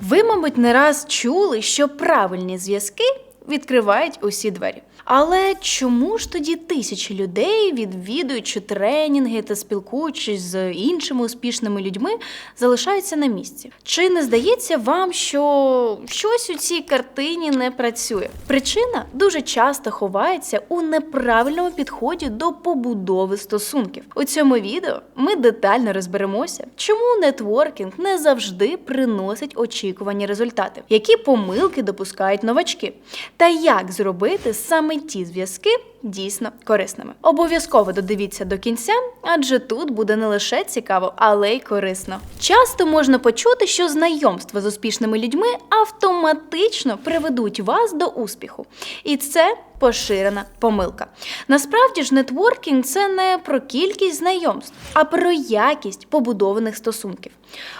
Ви, мабуть, не раз чули, що правильні зв'язки відкривають усі двері. Але чому ж тоді тисячі людей, відвідуючи тренінги та спілкуючись з іншими успішними людьми, залишаються на місці? Чи не здається вам, що щось у цій картині не працює? Причина дуже часто ховається у неправильному підході до побудови стосунків. У цьому відео ми детально розберемося, чому нетворкінг не завжди приносить очікувані результати, які помилки допускають новачки, та як зробити саме ті зв'язки дійсно корисними. Обов'язково додивіться до кінця, адже тут буде не лише цікаво, але й корисно. Часто можна почути, що знайомства з успішними людьми автоматично приведуть вас до успіху, і це поширена помилка. Насправді ж, нетворкінг це не про кількість знайомств, а про якість побудованих стосунків.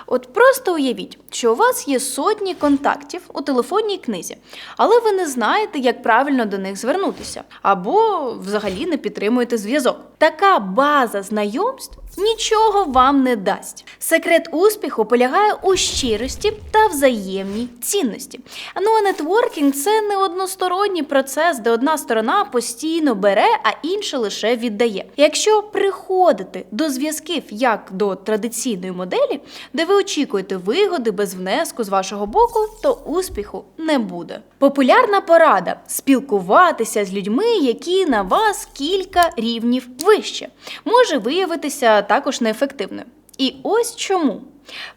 От просто уявіть, що у вас є сотні контактів у телефонній книзі, але ви не знаєте, як правильно до них звернутися, або взагалі не підтримуєте зв'язок. Така база знайомств нічого вам не дасть. Секрет успіху полягає у щирості та взаємній цінності. Ну а нетворкінг це не односторонній процес, де одна сторона постійно бере, а інша лише віддає. Якщо приходити до зв'язків як до традиційної моделі, де ви очікуєте вигоди без внеску з вашого боку, то успіху не буде. Популярна порада спілкуватися з людьми, які на вас кілька рівнів вище, може виявитися також неефективною. І ось чому.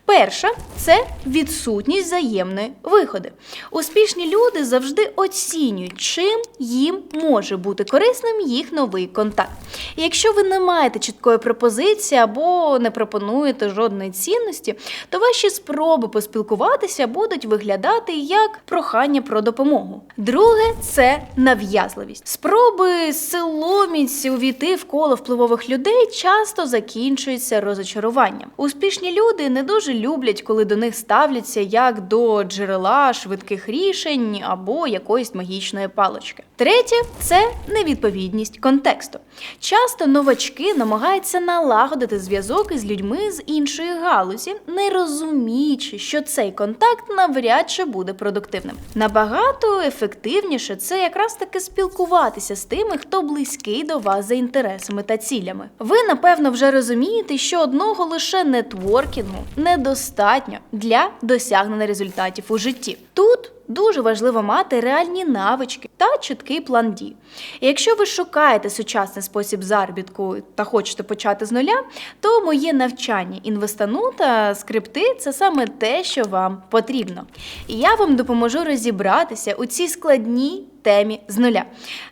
Перша це відсутність взаємної вигоди. Успішні люди завжди оцінюють, чим їм може бути корисним їх новий контакт. Якщо ви не маєте чіткої пропозиції або не пропонуєте жодної цінності, то ваші спроби поспілкуватися будуть виглядати як прохання про допомогу. Друге це нав'язливість. Спроби силоміць увійти в коло впливових людей часто закінчуються розочаруванням. Успішні люди не дуже люблять, коли до них ставляться як до джерела швидких рішень або якоїсь магічної палички. Третє це невідповідність контексту. Часто новачки намагаються налагодити зв'язок із людьми з іншої галузі, не розуміючи, що цей контакт навряд чи буде продуктивним. Набагато ефективніше це якраз таки спілкуватися з тими, хто близький до вас за інтересами та цілями. Ви напевно вже розумієте, що одного лише нетворкінгу недостатньо для досягнення результатів у житті. Тут дуже важливо мати реальні навички та чіткий план дій. І якщо ви шукаєте сучасний спосіб заробітку та хочете почати з нуля, то моє навчання інвестану та скрипти це саме те, що вам потрібно. І я вам допоможу розібратися у цій складній темі з нуля.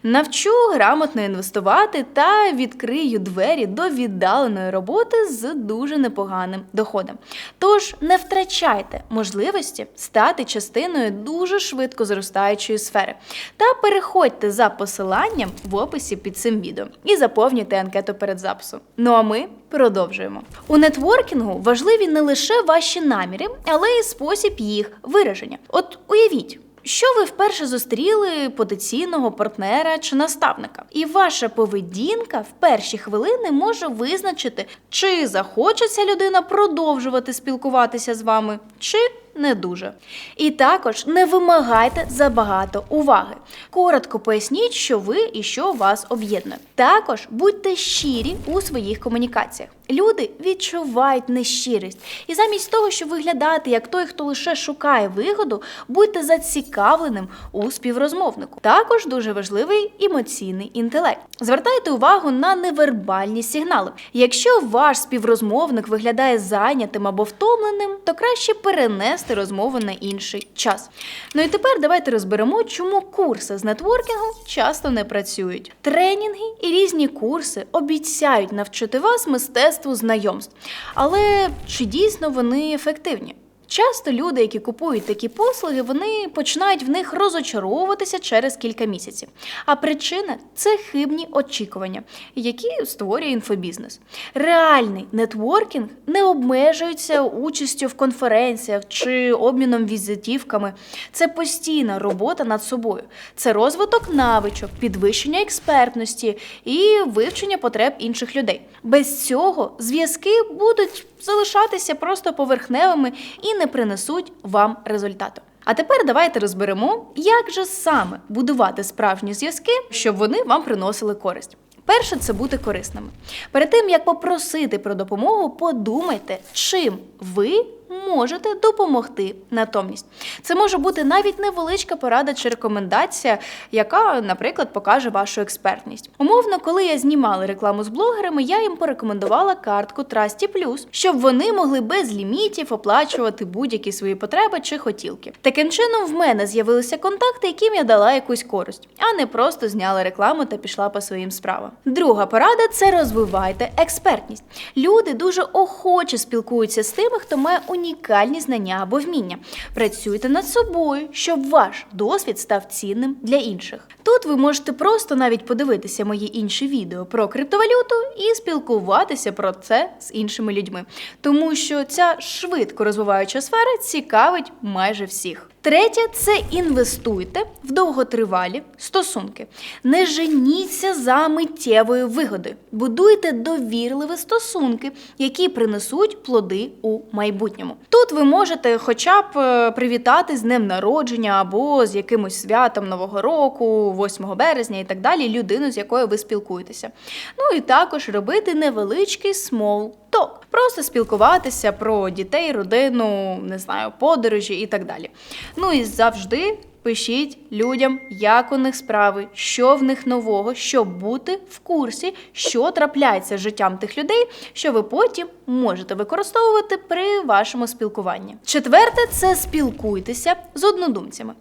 Навчу грамотно інвестувати та відкрию двері до віддаленої роботи з дуже непоганим доходом. Тож не втрачайте можливості стати частиною дуже швидко зростаючої сфери та переходьте за посиланням в описі під цим відео і заповнюйте анкету перед записом. Ну а ми продовжуємо. У нетворкінгу важливі не лише ваші наміри, але й спосіб їх вираження. От уявіть. Що ви вперше зустріли потенційного партнера чи наставника? І ваша поведінка в перші хвилини може визначити, чи захочеться людина продовжувати спілкуватися з вами, чи не дуже. І також не вимагайте забагато уваги. Коротко поясніть, що ви і що вас об'єднує. Також будьте щирі у своїх комунікаціях. Люди відчувають нещирість, і замість того, щоб виглядати як той, хто лише шукає вигоду, будьте зацікавленим у співрозмовнику. Також дуже важливий емоційний інтелект. Звертайте увагу на невербальні сигнали. Якщо ваш співрозмовник виглядає зайнятим або втомленим, то краще перенести розмову на інший час. Ну і тепер давайте розберемо, чому курси з нетворкінгу часто не працюють. Тренінги і різні курси обіцяють навчити вас мистецтву знайомств. Але чи дійсно вони ефективні? Часто люди, які купують такі послуги, вони починають в них розочаровуватися через кілька місяців. А причина це хибні очікування, які створює інфобізнес. Реальний нетворкінг не обмежується участю в конференціях чи обміном візитівками. Це постійна робота над собою. Це розвиток навичок, підвищення експертності і вивчення потреб інших людей. Без цього зв'язки будуть залишатися просто поверхневими і не принесуть вам результату. А тепер давайте розберемо, як же саме будувати справжні зв'язки, щоб вони вам приносили користь. Перше це бути корисними. Перед тим як попросити про допомогу, подумайте, чим ви можете допомогти натомість. Це може бути навіть невеличка порада чи рекомендація, яка, наприклад, покаже вашу експертність. Умовно, коли я знімала рекламу з блогерами, я їм порекомендувала картку Trusty Plus, щоб вони могли без лімітів оплачувати будь-які свої потреби чи хотілки. Таким чином, в мене з'явилися контакти, яким я дала якусь користь, а не просто зняла рекламу та пішла по своїм справам. Друга порада це розвивайте експертність. Люди дуже охоче спілкуються з тими, хто має унікальні знання або вміння. Працюйте над собою, щоб ваш досвід став цінним для інших. Тут ви можете просто навіть подивитися мої інші відео про криптовалюту і спілкуватися про це з іншими людьми, тому що ця швидко розвиваюча сфера цікавить майже всіх. Третє це інвестуйте в довготривалі стосунки. Не женіться за миттєвою вигодою. Будуйте довірливі стосунки, які принесуть плоди у майбутньому. Тут ви можете хоча б е, привітати з днем народження або з якимось святом Нового року, 8 березня і так далі, людину, з якою ви спілкуєтеся. Ну і також робити невеличкий small talk. Просто спілкуватися про дітей, родину, не знаю, подорожі і так далі. Ну і завжди пишіть людям, як у них справи, що в них нового, щоб бути в курсі, що трапляється з життям тих людей, що ви потім можете використовувати при вашому спілкуванні. Четверте це спілкуйтеся з однодумцями.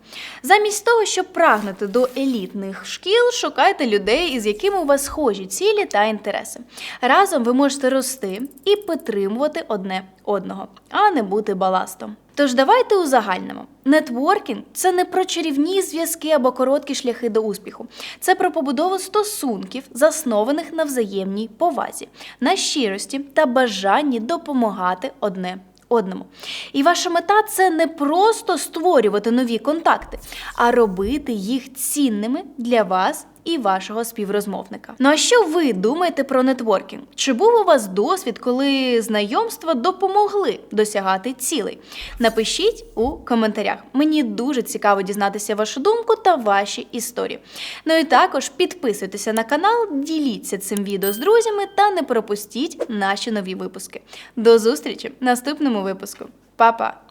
Замість того, щоб прагнути до елітних шкіл, шукайте людей, із якими у вас схожі цілі та інтереси. Разом ви можете рости і підтримувати одне одного, а не бути баластом. Тож давайте узагальнимо. Нетворкінг це не про чарівні зв'язки або короткі шляхи до успіху. Це про побудову стосунків, заснованих на взаємній повазі, на щирості та бажанні допомагати одне одному. І ваша мета це не просто створювати нові контакти, а робити їх цінними для вас і вашого співрозмовника. Ну а що ви думаєте про нетворкінг? Чи був у вас досвід, коли знайомства допомогли досягати цілей? Напишіть у коментарях. Мені дуже цікаво дізнатися вашу думку та ваші історії. Ну і також підписуйтеся на канал, діліться цим відео з друзями та не пропустіть наші нові випуски. До зустрічі в наступному випуску. Па-па!